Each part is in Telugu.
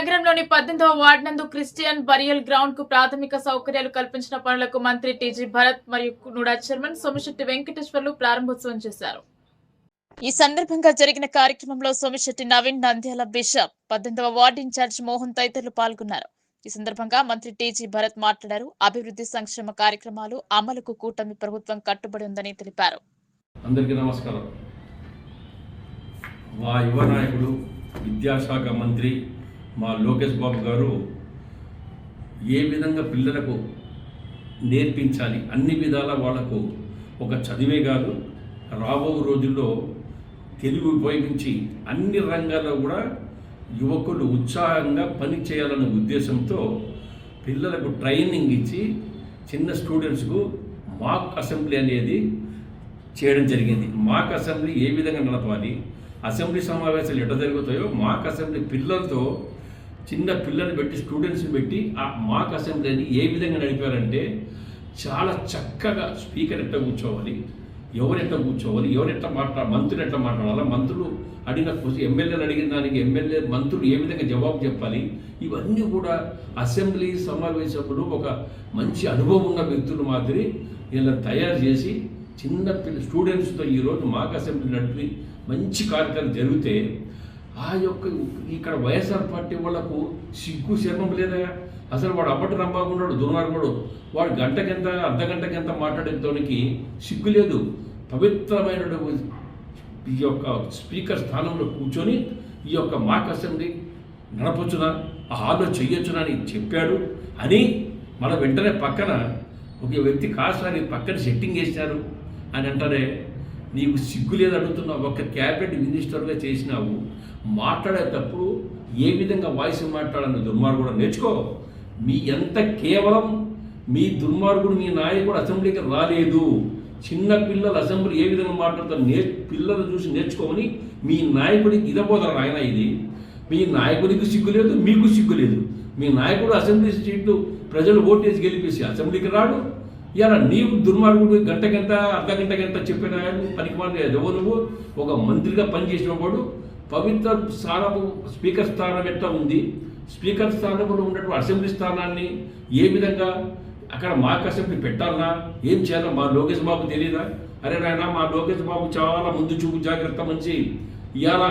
నగరంలోని పద్దెనిమిదవ వార్డు నందు క్రిస్టియన్ బరియల్ గ్రౌండ్కు ప్రాథమిక సౌకర్యాలు కల్పించిన పనులకు మంత్రి టీజీ భరత్ మరియు నుడా చైర్మన్ సోమిశెట్టి వెంకటేశ్వర్లు ప్రారంభోత్సవం చేశారు. ఈ సందర్భంగా జరిగిన కార్యక్రమంలో సోమిశెట్టి నవీన్ నంద్యాల బిషప్ పద్దెనిమిదవ వార్డు ఇన్ఛార్జ్ మోహన్ తదితరులు పాల్గొన్నారు. ఈ సందర్భంగా మంత్రి టీజీ భరత్ మాట్లాడారు. అభివృద్ధి సంక్షేమ కార్యక్రమాలు అమలుకు కూటమి ప్రభుత్వం కట్టుబడి ఉందని తెలిపారు. అందరికీ నమస్కారం. మా యువ నాయకుడు విద్యాశాఖ మంత్రి మా లోకేష్ బాబు గారు ఏ విధంగా పిల్లలకు నేర్పించాలి? అన్ని విధాల వాళ్ళకు ఒక చదివే కాదు రాబో రోజుల్లో తెలుగు ఉపయోగించి అన్ని రంగాల్లో కూడా యువకులు ఉత్సాహంగా పని చేయాలనే ఉద్దేశంతో పిల్లలకు ట్రైనింగ్ ఇచ్చి చిన్న స్టూడెంట్స్కు మాక్ అసెంబ్లీ అనేది చేయడం జరిగింది. మాక్ అసెంబ్లీ ఏ విధంగా నడపాలి? అసెంబ్లీ సమావేశాలు ఎట జరుగుతాయో మాక్ అసెంబ్లీ పిల్లలతో చిన్న పిల్లల్ని పెట్టి స్టూడెంట్స్ని పెట్టి ఆ మాక్ అసెంబ్లీని ఏ విధంగా నడిపారంటే చాలా చక్కగా స్పీకర్ ఎట్లా కూర్చోవాలి ఎవరు ఎట్లా కూర్చోవాలి ఎవరు ఎట్లా మాట్లా మంత్రులు ఎట్లా మాట్లాడాలి? మంత్రులు అడిగిన ఎమ్మెల్యేలు అడిగిన దానికి ఎమ్మెల్యే మంత్రులు ఏ విధంగా జవాబు చెప్పాలి? ఇవన్నీ కూడా అసెంబ్లీ సమావేశంలో ఒక మంచి అనుభవం ఉన్న వ్యక్తులు మాదిరి ఇలా తయారు చేసి చిన్న పిల్ల స్టూడెంట్స్తో ఈరోజు మాక్ అసెంబ్లీ నడిపి మంచి కార్యక్రమం జరిగితే ఆ యొక్క ఇక్కడ వైఎస్ఆర్ పార్టీ వాళ్ళకు సిగ్గు శర్మం లేదా అసలు వాడు అప్పటి రంబాగున్నాడు దూనార్గుడు వాడు గంటకెంత అర్ధ గంటకెంత మాట్లాడేటోనికి సిగ్గు లేదు. పవిత్రమైన ఈ యొక్క స్పీకర్ స్థానంలో కూర్చొని ఈ యొక్క మాక్ అసెంబ్లీ నడపచ్చునా ఆ హాల్లో చెయ్యొచ్చునా అని చెప్పాడు అని మన వెంటనే పక్కన ఒక వ్యక్తి కాసారి పక్కన సెట్టింగ్ చేశారు అని అంటారే నీకు సిగ్గు లేదు అడుగుతున్నావు ఒక క్యాబినెట్ మినిస్టర్గా చేసినావు. మాట్లాడేటప్పుడు ఏ విధంగా వాయిస్ మాట్లాడాలని దుర్మార్గుడు నేర్చుకో. మీ ఎంత కేవలం మీ దుర్మార్గుడు మీ నాయకుడు అసెంబ్లీకి రాలేదు. చిన్న పిల్లలు అసెంబ్లీ ఏ విధంగా మాట్లాడతారు నే పిల్లలు చూసి నేర్చుకోమని మీ నాయకుడికి ఇదపోతారు ఆయన ఇది. మీ నాయకుడికి సిగ్గు లేదు మీకు సిగ్గు లేదు. మీ నాయకుడు అసెంబ్లీ సీట్లు ప్రజలు ఓటేసి గెలిపేసి అసెంబ్లీకి రాడు. ఇలా నీవు దుర్మార్గుడు గంట గంట అర్ధ గంట గంట చెప్పిన పనికి మాలి ఎవరు? నువ్వు ఒక మంత్రిగా పనిచేసిన వాడు. పవిత్ర స్థానము స్పీకర్ స్థానం ఎట్లా ఉంది? స్పీకర్ స్థానంలో ఉన్నటువంటి అసెంబ్లీ స్థానాన్ని ఏ విధంగా అక్కడ మాకు అసెంబ్లీ పెట్టాలనా ఏం చేయాలా మా లోకేష్ బాబు తెలియదా? అరే నాయన మా లోకేష్ బాబు చాలా ముందు చూపు జాగ్రత్త మంచి. ఇవాళ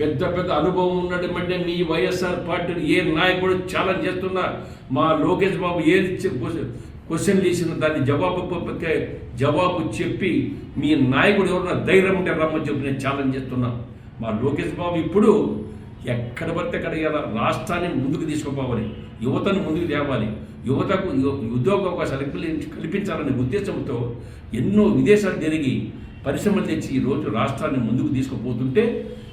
పెద్ద పెద్ద అనుభవం ఉన్నటువంటి మీ వైఎస్ఆర్ పార్టీ ఏ నాయకుడు ఛాలెంజ్ చేస్తున్నా మా లోకేష్ బాబు ఏది క్వశ్చన్ చేసిన దాన్ని జవాబు జవాబు చెప్పి మీ నాయకుడు ఎవరన్నా ధైర్యం ఉంటే రమ్మని చెప్పి నేను ఛాలెంజ్ చేస్తున్నాను మా లోకేష్ బాబు ఇప్పుడు ఎక్కడ పడితే అక్కడ ఇలా రాష్ట్రాన్ని ముందుకు తీసుకుపోవాలి యువతను ముందుకు తేవాలి యువతకు ఉద్యోగ అవకాశాలు కల్పించాలనే ఉద్దేశంతో ఎన్నో విదేశాలు తిరిగి పరిశ్రమలు తెచ్చి ఈరోజు రాష్ట్రాన్ని ముందుకు తీసుకుపోతుంటే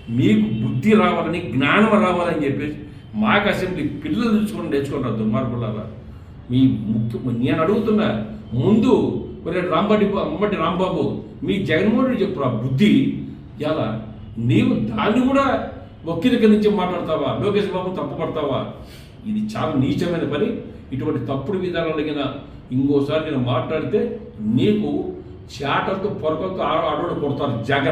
మీకు బుద్ధి రావాలని జ్ఞానం రావాలని చెప్పేసి మాకు అసెంబ్లీ పిల్లలు చూసుకొని నేర్చుకున్నారు దుర్మార్గులారా. మీ ముఖ్య నేను అడుగుతున్నా. ముందు ఒరే రాంబాటి అమ్మటి రాంబాబు మీ జగన్మోహన్ రెడ్డి చెప్పు ఆ బుద్ధి ఇలా నీవు దాన్ని కూడా ఒక్కిరిక నుంచి మాట్లాడతావా? లోకేష్ బాబు తప్పుపడతావా? ఇది చాలా నీచమైన పని. ఇటువంటి తప్పుడు విధానం అడిగిన ఇంకోసారి నేను మాట్లాడితే నీకు చాటలతో పొరకలతో ఆడవాడు కొడతారు జాగ్రత్త